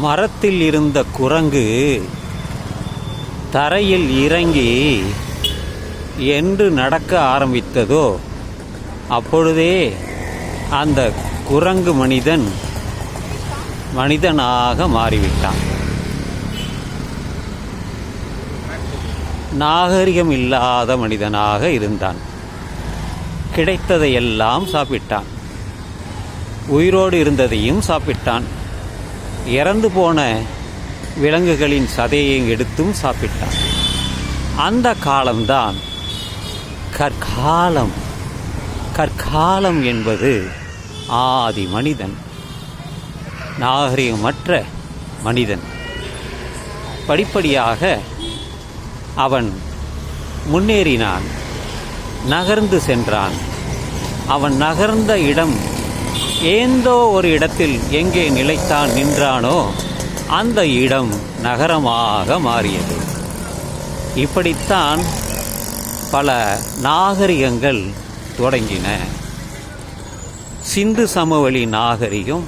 மரத்தில் இருந்த குரங்கு தரையில் இறங்கி என்று நடக்க ஆரம்பித்ததோ அப்பொழுதே அந்த குரங்கு மனிதன் மனிதனாக மாறிவிட்டான். நாகரிகம் இல்லாத மனிதனாக இருந்தான். கிடைத்ததையெல்லாம் சாப்பிட்டான். உயிரோடு இருந்ததையும் சாப்பிட்டான். இறந்து போன விலங்குகளின் சதையை எடுத்தும் சாப்பிட்டான். அந்த காலம்தான் கற்காலம். கற்காலம் என்பது ஆதி மனிதன் நாகரிகமற்ற மனிதன். படிப்படியாக அவன் முன்னேறினான் நகர்ந்து சென்றான். அவன் நகர்ந்த இடம் ஏந்தோ ஒரு இடத்தில் எங்கே நிலைத்தான் நின்றானோ அந்த இடம் நகரமாக மாறியது. இப்படித்தான் பல நாகரிகங்கள் தொடங்கின. சிந்து சமவெளி நாகரிகம்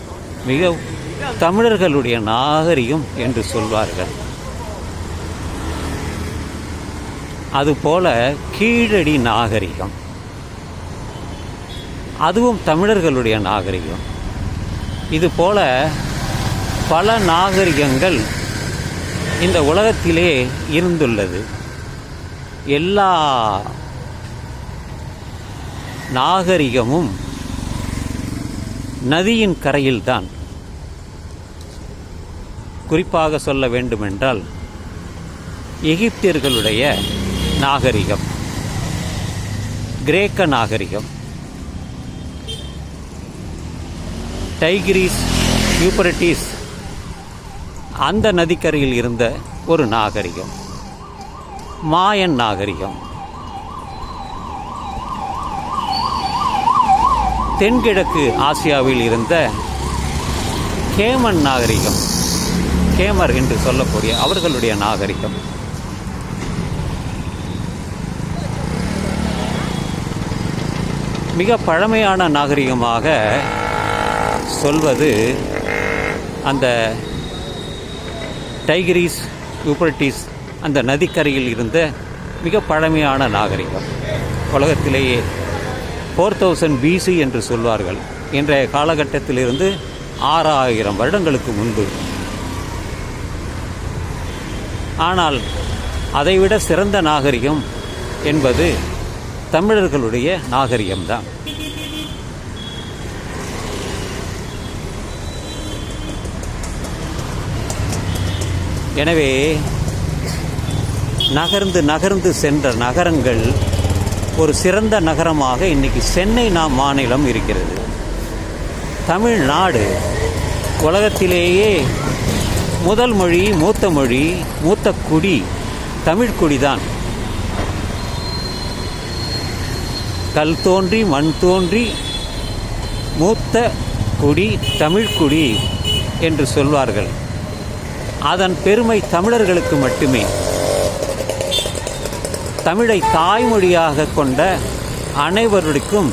மிக தமிழர்களுடைய நாகரிகம் என்று சொல்வார்கள். அதுபோல கீழடி நாகரிகம். அதுவும் தமிழர்களுடைய நாகரிகம். இதுபோல பல நாகரிகங்கள் இந்த உலகத்திலே இருந்துள்ளது. எல்லா நாகரிகமும் நதியின் கரையில்தான். குறிப்பாக சொல்ல வேண்டுமென்றால் எகிப்தியர்களுடைய நாகரிகம் கிரேக்க நாகரிகம் டைகிரிஸ் யூப்பரட்டிஸ் அந்த நதிக்கரையில் இருந்த ஒரு நாகரிகம் மாயன் நாகரிகம். தென்கிழக்கு ஆசியாவில் இருந்த கேமன் நாகரிகம் கேமர் என்று சொல்லக்கூடிய அவர்களுடைய நாகரிகம். மிக பழமையான நாகரிகமாக சொல்வது அந்த டைகிரிஸ் யூப்ரட்டிஸ் அந்த நதிக்கரையில் இருந்த மிக பழமையான நாகரிகம். உலகத்திலேயே ஃபோர் தௌசண்ட் பிசி என்று சொல்வார்கள். இன்றைய காலகட்டத்திலிருந்து ஆறாயிரம் வருடங்களுக்கு முன்பு. ஆனால் அதைவிட சிறந்த நாகரிகம் என்பது தமிழர்களுடைய நாகரிகம்தான். எனவே நகர்ந்து நகர்ந்து சென்ற நகரங்கள் ஒரு சிறந்த நகரமாக இன்னைக்கு சென்னை நாம் மாநிலம் இருக்கிறது. தமிழ்நாடு உலகத்திலேயே முதல் மொழி மூத்த மொழி மூத்த குடி தமிழ் கல் தோன்றி மண் தோன்றி மூத்த குடி தமிழ்குடி என்று சொல்வார்கள். அதன் பெருமை தமிழர்களுக்கு மட்டுமே. தமிழை தாய்மொழியாக கொண்ட அனைவருக்கும்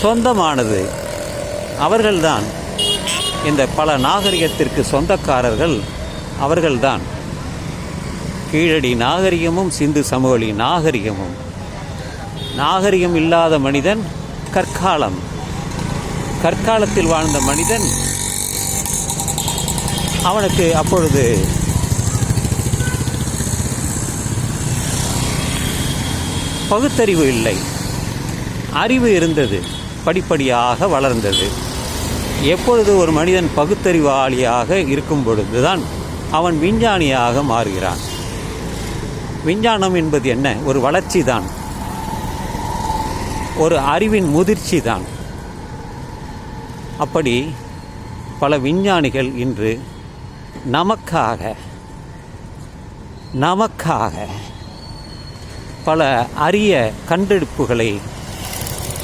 சொந்தமானது. அவர்கள்தான் இந்த பல நாகரிகத்திற்கு சொந்தக்காரர்கள் அவர்கள்தான். கீழடி நாகரிகமும் சிந்து சமவெளி நாகரிகமும். நாகரிகம் இல்லாத மனிதன் கற்காலம். கற்காலத்தில் வாழ்ந்த மனிதன் அவனுக்கு அப்பொழுது பகுத்தறிவு இல்லை. அறிவு இருந்தது படிப்படியாக வளர்ந்தது. எப்பொழுது ஒரு மனிதன் பகுத்தறிவாளியாக இருக்கும் பொழுதுதான் அவன் விஞ்ஞானியாக மாறுகிறான். விஞ்ஞானம் என்பது என்ன? ஒரு வளர்ச்சி தான் ஒரு அறிவின் முதிர்ச்சி தான் அப்படி பல விஞ்ஞானிகள் இன்று நமக்காக நமக்காக பல அரிய கண்டெடுப்புகளை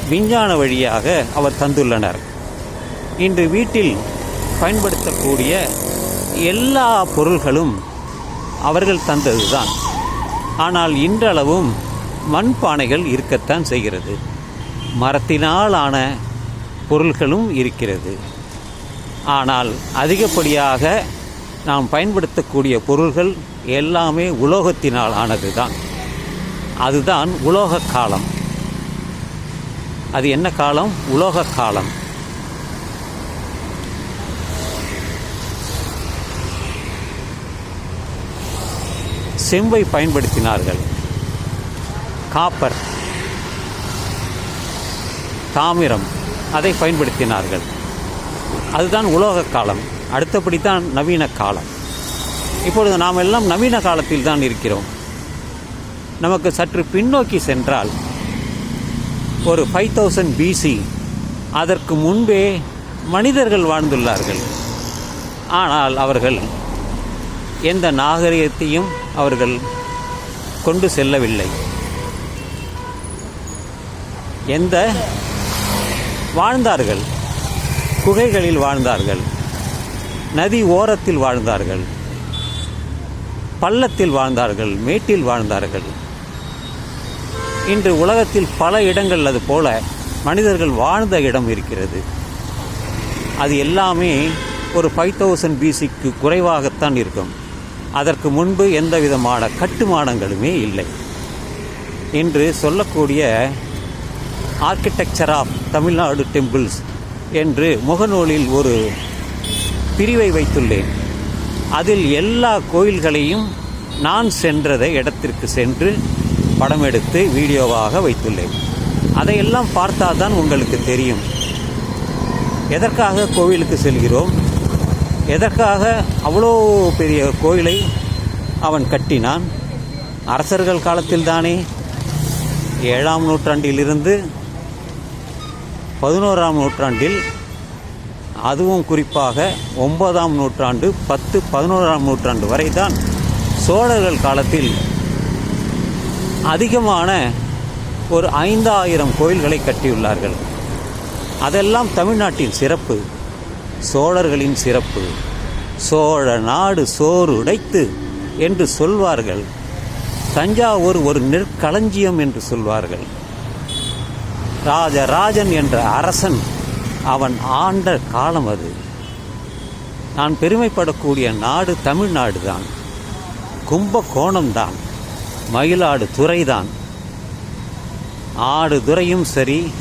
விஞ்ஞான வழியாக அவர் தந்துள்ளனர். இன்று வீட்டில் பயன்படுத்தக்கூடிய எல்லா பொருள்களும் அவர்கள் தந்ததுதான். ஆனால் இன்றளவும் மண்பானைகள் இருக்கத்தான் செய்கிறது. மரத்தினால் ஆன பொருள்களும் இருக்கிறது. ஆனால் அதிகப்படியாக நாம் பயன்படுத்தக்கூடிய பொருள்கள் எல்லாமே உலோகத்தினால் ஆனது தான் அதுதான் உலோக காலம். அது என்ன காலம்? உலோக காலம். செம்பை பயன்படுத்தினார்கள். காப்பர். தாமிரம். அதை பயன்படுத்தினார்கள். அதுதான் உலோக காலம். அடுத்தபடி தான் நவீன காலம். இப்பொழுது நாம் எல்லாம் நவீன காலத்தில் தான் இருக்கிறோம். நமக்கு சற்று பின்னோக்கி சென்றால் ஒரு ஃபைவ் தௌசண்ட் பிசி அதற்கு முன்பே மனிதர்கள் வாழ்ந்துள்ளார்கள். ஆனால் அவர்கள் எந்த நாகரிகத்தையும் அவர்கள் கொண்டு செல்லவில்லை. எந்த வாழ்ந்தார்கள் குகைகளில் வாழ்ந்தார்கள். நதி ஓரத்தில் வாழ்ந்தார்கள். பள்ளத்தில் வாழ்ந்தார்கள் மேட்டில் வாழ்ந்தார்கள். இன்று உலகத்தில் பல இடங்கள் அது போல மனிதர்கள் வாழ்ந்த இடம் இருக்கிறது. அது எல்லாமே ஒரு ஃபைவ் தௌசண்ட் பிசிக்கு குறைவாகத்தான் இருக்கும். அதற்கு முன்பு எந்த விதமான கட்டுமானங்களுமே இல்லை. என்று சொல்லக்கூடிய ஆர்கிடெக்சர் ஆஃப் தமிழ்நாடு டெம்பிள்ஸ் என்று முகநூலில் ஒரு பிரிவை வைத்துள்ளேன். அதில் எல்லா கோயில்களையும் நான் சென்றதை இடத்திற்கு சென்று படம் எடுத்து வீடியோவாக வைத்துள்ளேன். அதையெல்லாம் பார்த்தாதான் உங்களுக்கு தெரியும். எதற்காக கோவிலுக்கு செல்கிறோம்? எதற்காக அவ்வளோ பெரிய கோயிலை அவன் கட்டினான்? அரசர்கள் காலத்தில்தானே ஏழாம் நூற்றாண்டிலிருந்து பதினோராம் நூற்றாண்டில் அதுவும் குறிப்பாக ஒன்பதாம் நூற்றாண்டு பத்து பதினோராம் நூற்றாண்டு வரை தான் சோழர்கள் காலத்தில் அதிகமான ஒரு ஐந்தாயிரம் கோயில்களை கட்டியுள்ளார்கள். அதெல்லாம் தமிழ்நாட்டின் சிறப்பு சோழர்களின் சிறப்பு. சோழ நாடு சோறு உடைத்து என்று சொல்வார்கள். தஞ்சாவூர் ஒரு நெற்களஞ்சியம் என்று சொல்வார்கள். ராஜராஜன் என்ற அரசன் அவன் ஆண்ட காலம் அது. நான் பெருமைப்படக்கூடிய நாடு தமிழ்நாடு தான் கும்பகோணம்தான். மயிலாடு துறைதான். ஆடு துறையும் சரி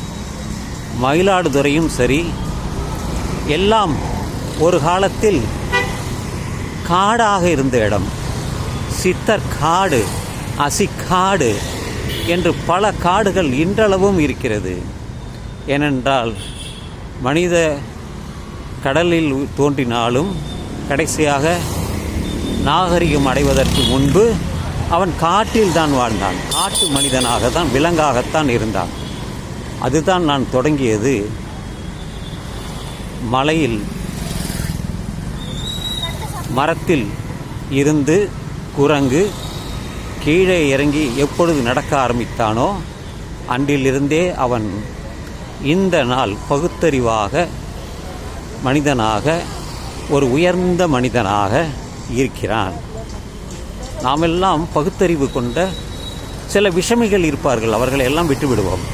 மயிலாடுதுறையும் சரி எல்லாம் ஒரு காலத்தில் காடாக இருந்த இடம். சித்தர் காடு அசிக்காடு என்று பல காடுகள் இன்றளவும் இருக்கிறது. ஏனென்றால் மனித கடலில் தோன்றினாலும் கடைசியாக நாகரிகம் அடைவதற்கு முன்பு அவன் காட்டில் தான் வாழ்ந்தான். காட்டு மனிதனாக தான் விலங்காகத்தான் இருந்தான். அதுதான் நான் தொடங்கியது. மலையில் மரத்தில் இருந்து குரங்கு கீழே இறங்கி எப்பொழுது நடக்க ஆரம்பித்தானோ அன்றிலிருந்தே அவன் இந்த நாள் பகுத்தறிவாக மனிதனாக ஒரு உயர்ந்த மனிதனாக இருக்கிறான். நாமெல்லாம் பகுத்தறிவு கொண்ட சில விஷமிகள் இருப்பார்கள். அவர்களை எல்லாம் விட்டுவிடுவோம்.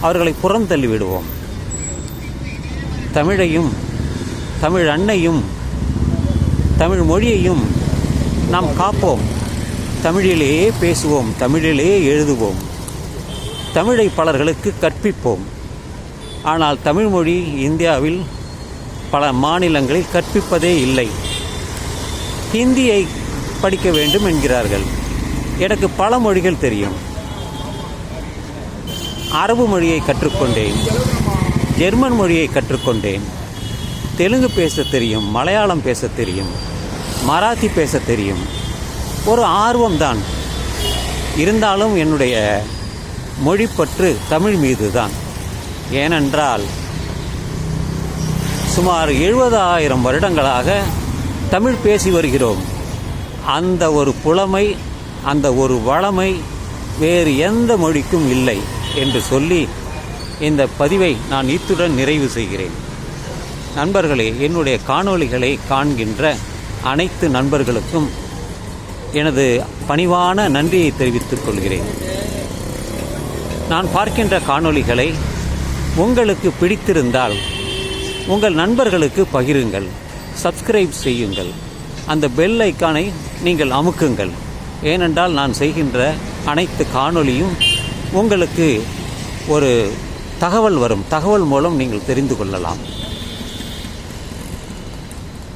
அவர்களை புறந்தள்ளி விடுவோம் தமிழையும் தமிழ் அன்னையும் தமிழ் மொழியையும் நாம் காப்போம். தமிழிலேயே பேசுவோம் தமிழிலேயே எழுதுவோம். தமிழை பலர்களுக்கு கற்பிப்போம். ஆனால் தமிழ்மொழி இந்தியாவில் பல மாநிலங்களில் கற்பிப்பதே இல்லை. ஹிந்தியை படிக்க வேண்டும் என்கிறார்கள். எனக்கு பல மொழிகள் தெரியும். அரபு மொழியை கற்றுக்கொண்டேன். ஜெர்மன் மொழியை கற்றுக்கொண்டேன். தெலுங்கு பேச தெரியும் மலையாளம் பேச தெரியும் மராத்தி பேச தெரியும். ஒரு ஆர்வம்தான். இருந்தாலும் என்னுடைய மொழிப்பற்று தமிழ் மீது தான் ஏனென்றால் சுமார் எழுபதாயிரம் வருடங்களாக தமிழ் பேசி வருகிறோம். அந்த ஒரு புலமை அந்த ஒரு வளமை வேறு எந்த மொழிக்கும் இல்லை என்று சொல்லி இந்த பதிவை நான் இத்துடன் நிறைவு செய்கிறேன். நண்பர்களே என்னுடைய காணொளிகளை காண்கின்ற அனைத்து நண்பர்களுக்கும் எனது பணிவான நன்றியை தெரிவித்துக் கொள்கிறேன். நான் பார்க்கின்ற காணொளிகளை உங்களுக்கு பிடித்திருந்தால் உங்கள் நண்பர்களுக்கு பகிருங்கள் சப்ஸ்கிரைப் செய்யுங்கள். அந்த பெல் ஐக்கானை நீங்கள் அமுக்குங்கள். ஏனென்றால் நான் செய்கின்ற அனைத்து காணொளியும் உங்களுக்கு ஒரு தகவல் வரும். தகவல் மூலம் நீங்கள் தெரிந்து கொள்ளலாம்.